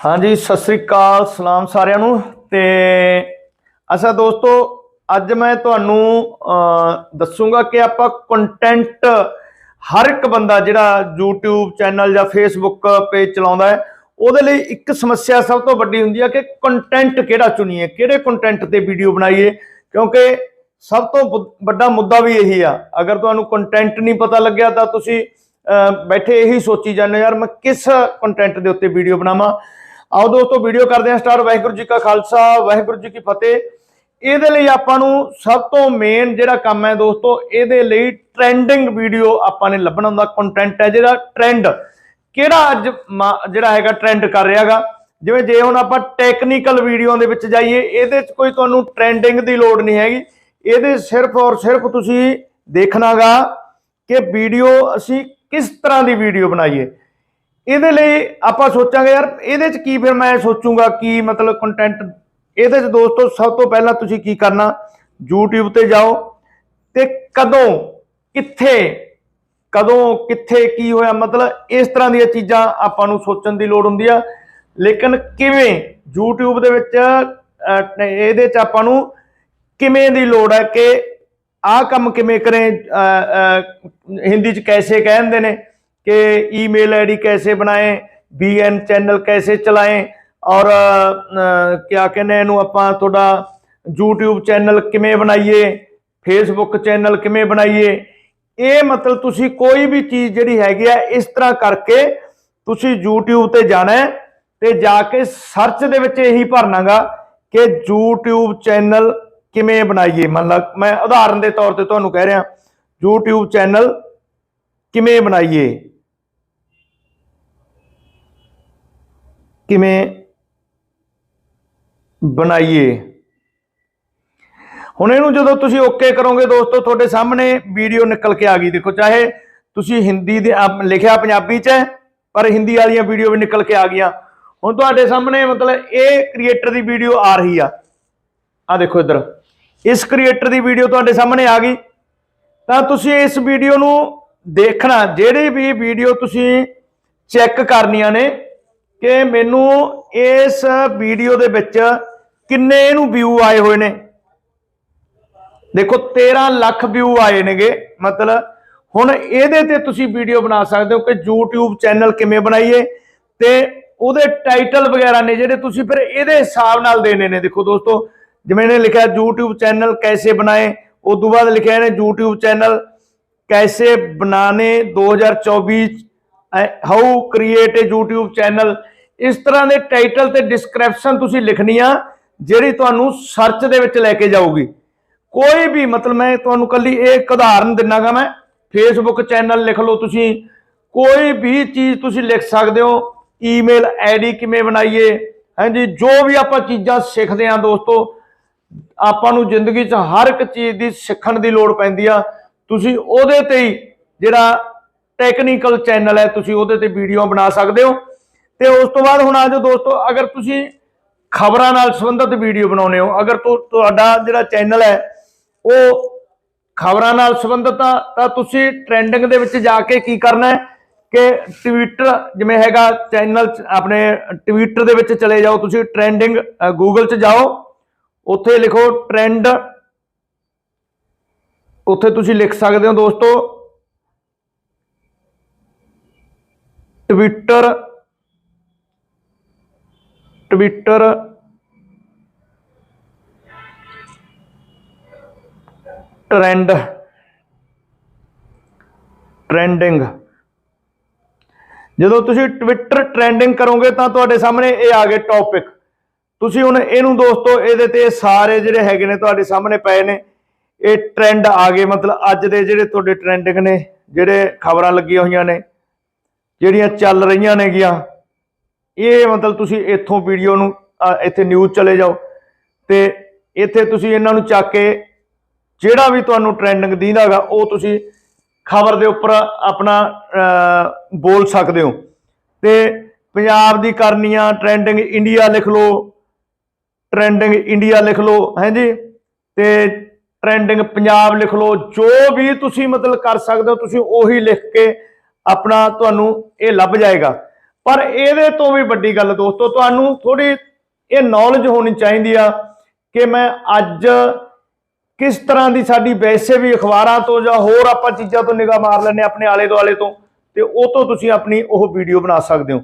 ਹਾਂਜੀ ਸਤਿ ਸ੍ਰੀ ਅਕਾਲ ਸਲਾਮ ਸਾਰਿਆਂ ਨੂੰ। ਤੇ ਅਸਾ ਦੋਸਤੋ ਅੱਜ ਮੈਂ ਤੁਹਾਨੂੰ ਅਹ, ਦੱਸੂਗਾ ਕਿ ਆਪਾਂ ਕੰਟੈਂਟ ਹਰ ਇੱਕ ਬੰਦਾ ਜਿਹੜਾ YouTube ਚੈਨਲ ਜਾਂ Facebook ਪੇਜ ਚਲਾਉਂਦਾ ਹੈ ਉਹਦੇ ਲਈ ਇੱਕ ਸਮੱਸਿਆ ਸਭ ਤੋਂ ਵੱਡੀ ਹੁੰਦੀ ਹੈ ਕਿ ਕੰਟੈਂਟ ਕਿਹੜਾ ਚੁਣੀਏ ਕਿਹੜੇ ਕੰਟੈਂਟ ਤੇ ਵੀਡੀਓ ਬਣਾਈਏ। ਕਿਉਂਕਿ ਸਭ ਤੋਂ ਵ- ਵੱਡਾ ਮੁੱਦਾ ਵੀ ਇਹੀ ਆ ਅਗਰ ਤੁਹਾਨੂੰ ਕੰਟੈਂਟ ਨਹੀਂ ਪਤਾ ਲੱਗਿਆ ਤਾਂ ਤੁਸੀਂ ਬੈਠੇ ਇਹੀ ਸੋਚੀ ਜਾਂਦੇ ਹੋ, ਯਾਰ ਮੈਂ ਕਿਸ ਕੰਟੈਂਟ ਦੇ ਉੱਤੇ ਵੀਡੀਓ ਬਣਾਵਾਂ। ਆਓ ਦੋਸਤੋ ਵੀਡੀਓ ਕਰਦੇ ਹਾਂ ਸਟਾਰਟ ਵਾਹਿਗੁਰੂ ਜੀ ਕਾ ਖਾਲਸਾ, ਵਾਹਿਗੁਰੂ ਜੀ ਕੀ ਫਤਿਹ। ਇਹਦੇ ਲਈ ਆਪਾਂ ਨੂੰ ਸਭ ਤੋਂ ਮੇਨ ਜਿਹੜਾ ਕੰਮ ਹੈ ਦੋਸਤੋ, ਇਹਦੇ ਲਈ ਟ੍ਰੈਂਡਿੰਗ ਵੀਡੀਓ ਆਪਾਂ ਨੇ ਲੱਭਣਾ ਹੁੰਦਾ। ਕੰਟੈਂਟ ਹੈ ਜਿਹੜਾ ਟ੍ਰੈਂਡ ਕਿਹੜਾ ਅੱਜ ਮਾ- ਜਿਹੜਾ ਹੈਗਾ ਟ੍ਰੈਂਡ ਕਰ ਰਿਹਾਗਾ ਜਿਵੇਂ ਜੇ ਹੁਣ ਆਪਾਂ ਟੈਕਨੀਕਲ ਵੀਡੀਓ ਦੇ ਵਿੱਚ ਜਾਈਏ, ਇਹਦੇ 'ਚ ਕੋਈ ਤੁਹਾਨੂੰ ਟ੍ਰੈਂਡਿੰਗ ਦੀ ਲੋੜ ਨਹੀਂ ਹੈਗੀ। ਇਹਦੇ ਸਿਰਫ ਔਰ ਸਿਰਫ ਤੁਸੀਂ ਦੇਖਣਾਗਾ ਕਿ ਵੀਡੀਓ ਅਸੀਂ ਕਿਸ ਤਰ੍ਹਾਂ ਦੀ ਵੀਡੀਓ ਬਣਾਈਏ। ਇਹਦੇ ਲਈ ਆਪਾਂ ਸੋਚਾਂਗੇ ਯਾਰ, ਇਹਦੇ 'ਚ ਕੀ ਫਿਰ ਮੈਂ ਸੋਚੂਗਾ ਕੀ ਮਤਲਬ ਕੰਟੈਂਟ ਇਹਦੇ 'ਚ ਦੋਸਤੋ ਸਭ ਤੋਂ ਪਹਿਲਾਂ ਤੁਸੀਂ ਕੀ ਕਰਨਾ? YouTube ਤੇ ਜਾਓ ਤੇ ਕਦੋਂ, ਕਿੱਥੇ ਕਦੋਂ, ਕਿੱਥੇ, ਕੀ ਹੋਇਆ? ਮਤਲਬ ਇਸ ਤਰ੍ਹਾਂ ਦੀਆਂ ਚੀਜ਼ਾਂ ਆਪਾਂ ਨੂੰ ਸੋਚਣ ਦੀ ਲੋੜ ਹੁੰਦੀ ਆ। ਲੇਕਿਨ ਕਿਵੇਂ YouTube ਦੇ ਵਿੱਚ ਇਹਦੇ 'ਚ ਆਪਾਂ ਨੂੰ ਕਿਵੇਂ ਦੀ ਲੋੜ ਹੈ ਕਿ ਆਹ ਕੰਮ ਕਿਵੇਂ ਕਰੇ? ਹਿੰਦੀ 'ਚ ਕੈਸੇ ਕਹਿੰਦੇ ਨੇ? कि ईमेल आईडी कैसे बनाएं बीएन चैनल कैसे चलाएं ਔਰ ਕਿਆ ਕਹਿੰਦੇ ਇਹਨੂੰ ਆਪਾਂ ਤੁਹਾਡਾ YouTube ਚੈਨਲ ਕਿਵੇਂ ਬਣਾਈਏ Facebook ਚੈਨਲ ਕਿਵੇਂ ਬਣਾਈਏ ਇਹ ਮਤਲਬ ਤੁਸੀਂ ਕੋਈ ਵੀ ਚੀਜ਼ ਜਿਹੜੀ ਹੈਗੀ ਆ ਇਸ ਤਰ੍ਹਾਂ ਕਰਕੇ ਤੁਸੀਂ YouTube ਤੇ ਜਾਣਾ ਹੈ ਤੇ ਜਾ ਕੇ ਸਰਚ ਦੇ ਵਿੱਚ ਇਹੀ ਭਰਨਾਗਾ ਕਿ YouTube ਚੈਨਲ ਕਿਵੇਂ ਬਣਾਈਏ ਮਤਲਬ ਮੈਂ ਉਦਾਹਰਨ ਦੇ ਤੌਰ ਤੇ ਤੁਹਾਨੂੰ ਕਹਿ ਰਿਹਾ YouTube ਚੈਨਲ ਕਿਵੇਂ ਬਣਾਈਏ ਕਿਵੇਂ ਬਣਾਈਏ? ਹੁਣ ਇਹਨੂੰ ਜਦੋਂ ਤੁਸੀਂ ਓਕੇ ਕਰੋਗੇ ਦੋਸਤੋ, ਤੁਹਾਡੇ ਸਾਹਮਣੇ ਵੀਡੀਓ ਨਿਕਲ ਕੇ ਆ ਗਈ। ਦੇਖੋ, ਚਾਹੇ ਤੁਸੀਂ ਹਿੰਦੀ ਦੇ ਲਿਖਿਆ ਪੰਜਾਬੀ ਚ ਹੈ, ਪਰ ਹਿੰਦੀ ਵਾਲੀਆਂ ਵੀਡੀਓ ਵੀ ਨਿਕਲ ਕੇ ਆ ਗਈਆਂ। ਹੁਣ ਤੁਹਾਡੇ ਸਾਹਮਣੇ ਮਤਲਬ ਇਹ ਕ੍ਰੀਏਟਰ ਦੀ ਵੀਡੀਓ ਆ ਰਹੀ ਆ। ਆ ਦੇਖੋ ਇੱਧਰ। ਇਸ ਕ੍ਰੀਏਟਰ ਦੀ ਵੀਡੀਓ ਤੁਹਾਡੇ ਸਾਹਮਣੇ ਆ ਗਈ। ਤਾਂ ਤੁਸੀਂ ਇਸ ਵੀਡੀਓ ਨੂੰ ਦੇਖਣਾ, ਜਿਹੜੀ ਵੀ ਵੀਡੀਓ ਤੁਸੀਂ ਚੈੱਕ ਕਰਨੀਆਂ ਨੇ ਕਿ ਮੈਨੂੰ ਇਸ ਵੀਡੀਓ ਦੇ ਵਿੱਚ ਕਿੰਨੇ ਇਹਨੂੰ ਵਿਊ ਆਏ ਹੋਏ ਨੇ? ਦੇਖੋ 13 ਲੱਖ ਵਿਊ ਆਏ ਨੇਗੇ। ਮਤਲਬ ਹੁਣ ਇਹਦੇ ਤੇ ਤੁਸੀਂ ਵੀਡੀਓ ਬਣਾ ਸਕਦੇ ਹੋ ਕਿ YouTube ਚੈਨਲ ਕਿਵੇਂ ਬਣਾਈਏ ਤੇ ਉਹਦੇ ਟਾਈਟਲ ਵਗੈਰਾ ਨੇ ਜਿਹੜੇ ਤੁਸੀਂ ਫਿਰ ਇਹਦੇ ਹਿਸਾਬ ਨਾਲ ਦੇਣੇ ਨੇ। ਦੇਖੋ ਦੋਸਤੋ, ਜਿਵੇਂ ਇਹਨੇ ਲਿਖਿਆ YouTube ਚੈਨਲ ਕੈਸੇ ਬਣਾਏ ਉਸ ਤੋਂ ਬਾਅਦ ਲਿਖਿਆ ਇਹਨੇ YouTube ਚੈਨਲ ਕੈਸੇ ਬਣਾਣੇ 2024 ਹਾਊ ਕ੍ਰੀਏਟ YouTube ਚੈਨਲ ਇਸ ਤਰ੍ਹਾਂ ਦੇ ਟਾਈਟਲ ਤੇ ਡਿਸਕ੍ਰਿਪਸ਼ਨ ਤੁਸੀਂ ਲਿਖਣੀ ਆ, ਜਿਹੜੀ ਤੁਹਾਨੂੰ ਸਰਚ ਦੇ ਵਿੱਚ ਲੈ ਕੇ ਜਾਊਗੀ। ਕੋਈ ਵੀ, ਮਤਲਬ ਮੈਂ ਤੁਹਾਨੂੰ ਕੱਲੀ ਇਹ ਇੱਕ ਉਦਾਹਰਨ ਦਿੰਨਾਗਾ ਮੈਂ ਫੇਸਬੁੱਕ ਚੈਨਲ ਲਿਖ ਲਓ ਤੁਸੀਂ, ਕੋਈ ਵੀ ਚੀਜ਼ ਤੁਸੀਂ ਲਿਖ ਸਕਦੇ ਹੋ ਈਮੇਲ ਆਈਡੀ ਕਿਵੇਂ ਬਣਾਈਏ, ਹਾਂਜੀ, ਜੋ ਵੀ ਆਪਾਂ ਚੀਜ਼ਾਂ ਸਿੱਖਦੇ ਆਂ ਦੋਸਤੋ, ਆਪਾਂ ਨੂੰ ਜ਼ਿੰਦਗੀ 'ਚ ਹਰ ਇੱਕ ਚੀਜ਼ ਦੀ ਸਿੱਖਣ ਦੀ ਲੋੜ ਪੈਂਦੀ ਆ। ਤੁਸੀਂ ਉਹਦੇ ਤੇ ਹੀ ਜਿਹੜਾ ਟੈਕਨੀਕਲ ਚੈਨਲ ਹੈ, ਤੁਸੀਂ ਉਹਦੇ ਤੇ ਵੀਡੀਓ ਬਣਾ ਸਕਦੇ ਹੋ। ਤੇ ਉਸ ਤੋਂ ਬਾਅਦ ਹੁਣ ਆਜੋ ਦੋਸਤੋ, ਅਗਰ ਤੁਸੀਂ ਖਬਰਾਂ ਨਾਲ ਸੰਬੰਧਿਤ ਵੀਡੀਓ ਬਣਾਉਨੇ ਹੋ, ਅਗਰ ਤੁ- ਤੁਹਾਡਾ ਜਿਹੜਾ ਚੈਨਲ ਹੈ, ਉਹ ਖਬਰਾਂ ਨਾਲ ਸੰਬੰਧਿਤ ਆ, ਤਾਂ ਤੁਸੀਂ ਟ੍ਰੈਂਡਿੰਗ ਦੇ ਵਿੱਚ ਜਾ ਕੇ ਕੀ ਕਰਨਾ ਹੈ ਕਿ ਟਵਿੱਟਰ ਜਿਵੇਂ ਹੈਗਾ ਚੈਨਲ ਆਪਣੇ ਟਵਿੱਟਰ ਦੇ ਵਿੱਚ ਚਲੇ ਜਾਓ, ਤੁਸੀਂ ਟ੍ਰੈਂਡਿੰਗ ਗੂਗਲ 'ਚ ਜਾਓ, ਉੱਥੇ ਲਿਖੋ ਟ੍ਰੈਂਡ ਉੱਥੇ ਤੁਸੀਂ ਲਿਖ ਸਕਦੇ ਹੋ ਦੋਸਤੋ ਟਵਿੱਟਰ ਟਵਿੱਟਰ। ਟ੍ਰੈਂਡ। ਟ੍ਰੈਂਡਿੰਗ। ਜਦੋਂ ਤੁਸੀਂ ਟਵਿੱਟਰ ਟ੍ਰੈਂਡਿੰਗ ਕਰੋਗੇ ਤਾਂ ਤੁਹਾਡੇ ਸਾਹਮਣੇ ਇਹ ਆ ਗਏ ਟੌਪਿਕ ਤੁਸੀਂ ਹੁਣ ਇਹਨੂੰ ਦੋਸਤੋ, ਇਹਦੇ ਤੇ ਸਾਰੇ ਜਿਹੜੇ ਹੈਗੇ ਨੇ ਤੁਹਾਡੇ ਸਾਹਮਣੇ ਪਏ ਨੇ। ਇਹ ਟ੍ਰੈਂਡ ਆ ਗਏ, ਮਤਲਬ ਅੱਜ ਦੇ ਜਿਹੜੇ ਤੁਹਾਡੇ ਟ੍ਰੈਂਡਿੰਗ ਨੇ, ਜਿਹੜੇ ਖਬਰਾਂ ਲੱਗੀਆਂ ਹੋਈਆਂ ਨੇ, ਜਿਹੜੀਆਂ ਚੱਲ ਰਹੀਆਂ ਨੇਗੀਆਂ। ਇਹ ਮਤਲਬ ਤੁਸੀਂ ਇੱਥੋਂ ਵੀਡੀਓ ਨੂੰ ਇੱਥੇ ਨਿਊਜ਼ ਚਲੇ ਜਾਓ ਤੇ ਇੱਥੇ ਤੁਸੀਂ ਇਹਨਾਂ ਨੂੰ ਚੱਕ ਕੇ ਜਿਹੜਾ ਵੀ ਤੁਹਾਨੂੰ ਟ੍ਰੈਂਡਿੰਗ ਦੀਂਦਾਗਾ ਉਹ ਤੁਸੀਂ ਖਬਰ ਦੇ ਉੱਪਰ ਆਪਣਾ ਬੋਲ ਸਕਦੇ ਹੋ। ਤੇ ਪੰਜਾਬ ਦੀ ਕਰਨੀ ਆ ਟ੍ਰੈਂਡਿੰਗ ਇੰਡੀਆ ਲਿਖ ਲਓ ਟ੍ਰੈਂਡਿੰਗ ਇੰਡੀਆ ਲਿਖ ਲਓ ਹਾਂਜੀ ਤੇ ਟ੍ਰੈਂਡਿੰਗ ਪੰਜਾਬ ਲਿਖ ਲਓ, ਜੋ ਵੀ ਤੁਸੀਂ ਮਤਲਬ ਕਰ ਸਕਦੇ ਹੋ, ਤੁਸੀਂ ਉਹੀ ਲਿਖ ਕੇ ਆਪਣਾ ਤੁਹਾਨੂੰ ਇਹ ਲੱਭ ਜਾਏਗਾ। ਪਰ ਇਹਦੇ ਤੋਂ ਵੀ ਵੱਡੀ ਗੱਲ ਦੋਸਤੋ, ਤੁਹਾਨੂੰ ਥੋੜੀ ਇਹ ਨੌਲੇਜ ਹੋਣੀ ਚਾਹੀਦੀ ਆ ਕਿ ਮੈਂ ਅੱਜ ਕਿਸ ਤਰ੍ਹਾਂ ਦੀ ਸਾਡੀ ਵੈਸੇ ਵੀ ਅਖਬਾਰਾਂ ਤੋਂ ਜਾਂ ਹੋਰ ਆਪਾਂ ਚੀਜ਼ਾਂ ਤੋਂ ਨਿਗਾਹ ਮਾਰ ਲੈਂਦੇ ਹਾਂ ਆਪਣੇ ਆਲੇ ਦੁਆਲੇ ਤੋਂ, ਤੇ ਉਹ ਤੋਂ ਤੁਸੀਂ ਆਪਣੀ ਉਹ ਵੀਡੀਓ ਬਣਾ ਸਕਦੇ ਹੋ।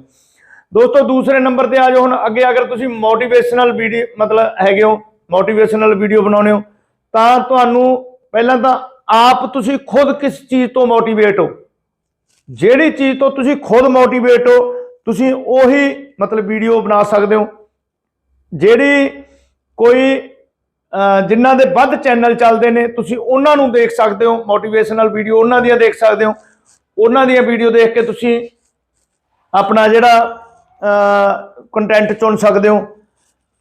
ਦੋਸਤੋ, ਦੂਸਰੇ ਨੰਬਰ ਤੇ ਆ ਜਾਓ ਹੁਣ, ਅੱਗੇ ਅਗਰ ਤੁਸੀਂ ਮੋਟੀਵੇਸ਼ਨਲ ਵੀਡੀਓ ਮਤਲਬ ਹੈਗੇ ਹੋ ਮੋਟੀਵੇਸ਼ਨਲ ਵੀਡੀਓ ਬਣਾਉਣੇ ਹੋ, ਤਾਂ ਤੁਹਾਨੂੰ ਪਹਿਲਾਂ ਤਾਂ ਆਪ ਤੁਸੀਂ ਖੁਦ ਕਿਸ ਚੀਜ਼ ਤੋਂ ਮੋਟੀਵੇਟ ਹੋ? ਜਿਹੜੀ ਚੀਜ਼ ਤੋਂ ਤੁਸੀਂ ਖੁਦ ਮੋਟੀਵੇਟ ਹੋ ਤੁਸੀਂ ਉਹੀ ਮਤਲਬ ਵੀਡੀਓ ਬਣਾ ਸਕਦੇ ਹੋ, ਜਿਹੜੀ ਕੋਈ ਜਿਨ੍ਹਾਂ ਦੇ ਵੱਧ ਚੈਨਲ ਚੱਲਦੇ ਨੇ, ਤੁਸੀਂ ਉਹਨਾਂ ਨੂੰ ਦੇਖ ਸਕਦੇ ਹੋ ਮੋਟੀਵੇਸ਼ਨਲ ਵੀਡੀਓ ਉਹਨਾਂ ਦੀਆਂ ਦੇਖ ਸਕਦੇ ਹੋ, ਉਹਨਾਂ ਦੀਆਂ ਵੀਡੀਓ ਦੇਖ ਕੇ ਤੁਸੀਂ ਆਪਣਾ ਜਿਹੜਾ ਕੰਟੈਂਟ ਚੁਣ ਸਕਦੇ ਹੋ।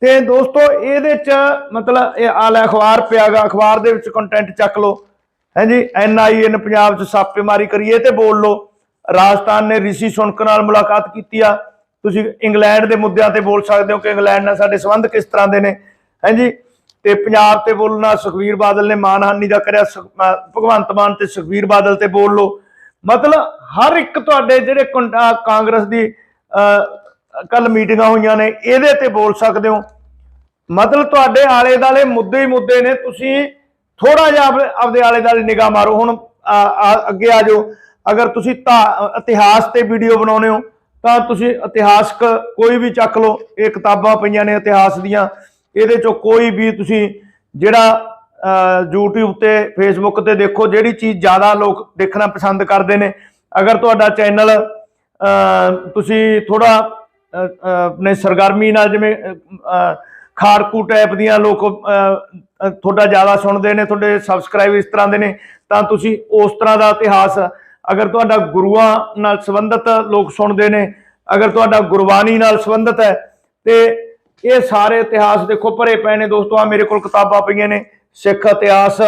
ਤੇ ਦੋਸਤੋ, ਇਹਦੇ ਚ ਮਤਲਬ ਇਹ ਆਲ ਅਖਬਾਰ ਪਿਆਗਾ, ਅਖਬਾਰ ਦੇ ਵਿੱਚ ਕੰਟੈਂਟ ਚੱਕ ਲਓ। ਹਾਂਜੀ ਐਨਆਈਐਨ ਪੰਜਾਬ ਚ ਛਾਪੇਮਾਰੀ ਕਰੀਏ ਤੇ ਬੋਲ ਲਓ। ਰਾਜਸਥਾਨ ਨੇ ਰਿਸ਼ੀ ਸੁਣਕ ਨਾਲ ਮੁਲਾਕਾਤ ਕੀਤੀ ਆ। ਤੁਸੀਂ ਇੰਗਲੈਂਡ ਦੇ ਮੁੱਦਿਆਂ ਤੇ ਬੋਲ ਸਕਦੇ ਹੋ ਕਿ ਇੰਗਲੈਂਡ ਨਾਲ ਸਾਡੇ ਸੰਬੰਧ ਕਿਸ ਤਰ੍ਹਾਂ ਦੇ ਨੇ? ਹਾਂਜੀ ਤੇ ਪੰਜਾਬ ਤੇ ਬੋਲਣਾ ਸੁਖਵੀਰ ਬਾਦਲ ਨੇ ਮਾਨਹਾਨੀ ਦਾ ਕਰਿਆ ਸੁਖ- ਭਗਵੰਤ ਮਾਨ ਤੇ ਸੁਖਵੀਰ ਬਾਦਲ ਤੇ ਬੋਲ ਲਓ। ਮਤਲਬ ਹਰ ਇੱਕ ਤੁਹਾਡੇ ਜਿਹੜੇ ਕੁੰ- ਅਹ ਕਾਂਗਰਸ ਦੀ ਕੱਲ ਮੀਟਿੰਗਾਂ ਹੋਈਆਂ ਨੇ ਇਹਦੇ ਤੇ ਬੋਲ ਸਕਦੇ ਹੋ। ਮਤਲਬ ਤੁਹਾਡੇ ਆਲੇ ਦਾਲੇ ਮੁੱਦੇ ਹੀ ਮੁੱਦੇ ਨੇ ਤੁਸੀਂ ਥੋੜਾ ਜਿਹਾ ਆਪਦੇ- ਆਲੇ ਦਾਲੇ ਨਿਗਾਹ ਮਾਰੋ। ਹੁਣ ਆ, ਆ, ਅੱਗੇ ਆ ਜਾਓ। ਅਗਰ ਤੁਸੀਂ ਧਾ- ਇਤਿਹਾਸ ਤੇ ਵੀਡੀਓ ਬਣਾਉਨੇ ਹੋ ਤਾਂ ਤੁਸੀਂ ਇਤਿਹਾਸਕ ਕੋਈ ਵੀ ਚੱਕ ਲਓ ਇਹ ਕਿਤਾਬਾਂ ਪਈਆਂ ਨੇ ਇਤਿਹਾਸ ਦੀਆਂ ਇਹਦੇ ਚੋਂ ਕੋਈ ਵੀ ਤੁਸੀਂ ਜਿਹੜਾ ਅਹ, YouTube ਤੇ Facebook ਤੇ ਦੇਖੋ ਜਿਹੜੀ ਚੀਜ਼ ਜ਼ਿਆਦਾ ਲੋਕ ਦੇਖਣਾ ਪਸੰਦ ਕਰਦੇ ਨੇ। ਅਗਰ ਤੁਹਾਡਾ ਚੈਨਲ ਤੁਸੀਂ ਥੋੜਾ ਆਪਣੇ ਸਰਗਰਮੀ ਨਾਲ ਜਿਵੇਂ ਖਾਰਕੂ ਟਾਈਪ ਦੀਆਂ ਲੋਕ ਤੁਹਾਡਾ ਜ਼ਿਆਦਾ ਸੁਣਦੇ ਨੇ ਤੁਹਾਡੇ ਸਬਸਕ੍ਰਾਈਬ ਇਸ ਤਰ੍ਹਾਂ ਦੇ ਨੇ ਤਾਂ ਤੁਸੀਂ ਉਸ ਤਰ੍ਹਾਂ ਦਾ ਇਤਿਹਾਸ ਅਗਰ ਤੁਹਾਡਾ ਗੁਰੂਆਂ ਨਾਲ ਸੰਬੰਧਿਤ ਲੋਕ ਸੁਣਦੇ ਨੇ, ਅਗਰ ਤੁਹਾਡਾ ਗੁਰਬਾਣੀ ਨਾਲ ਸੰਬੰਧਿਤ ਹੈ, ਤੇ ਇਹ ਸਾਰੇ ਇਤਿਹਾਸ ਦੇਖੋ ਭਰੇ ਪਏ ਨੇ ਦੋਸਤੋ ਆ ਮੇਰੇ ਕੋਲ ਕਿਤਾਬਾਂ ਪਈਆਂ ਨੇ, ਸਿੱਖ ਇਤਿਹਾਸ